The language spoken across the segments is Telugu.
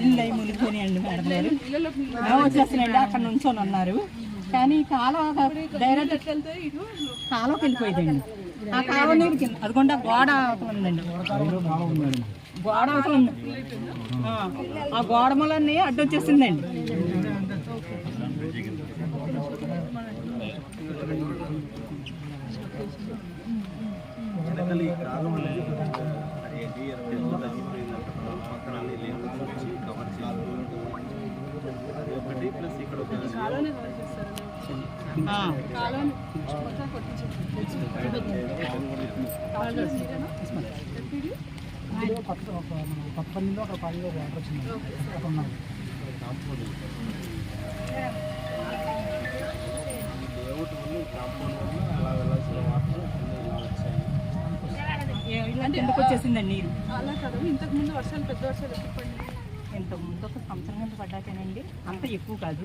ఇల్లు అయి మునిగిపోయినాయండి మేడం గారు. మేము వచ్చేసినండి అక్కడ నుంచొని ఉన్నారు. కానీ కాలువ డైరెక్ట్ కాలువకి వెళ్ళిపోయిందండి. ఆ కాలువ నీరు కింద అదిగోండి గోడ ఉందండి. గోడ ఉంది. ఆ, ఆ గోడ మూలన్నీ అడ్డొచ్చేసిందండి ఒక ఆ, లేఅవుట్ వల్ల ఈ కాంపౌండ్ వల్ల అలా వెళ్ళాల్సిన వాటర్ కింద ఇలా వచ్చాయి ఏ- ఇలా కిందకు వచ్చేసిందండి నీరు? అలా కాదు ఇంతకు ముందు వర్షాలు పెద్ద వర్షాలు ఎప్పుడు పడినాయి? ఇంత ముందు ఒక సంవత్సరం కింద పడ్డాకేనండి? అంత ఎక్కువ కాదు.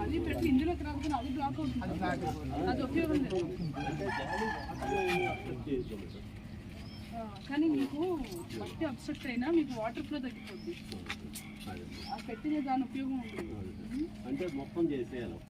అది పెట్టి ఇందులోకి రాకుండా అది బ్లాక్ అవుతుంది అది ఉపయోగం లేదు కానీ మీకు మట్టి అప్సెట్ అయినా మీకు వాటర్ ఫ్లో తగ్గిపోద్ది ఆ పెట్టిన దాని ఉపయోగం ఉంటుంది అంటే మొత్తం చేసేయాలి.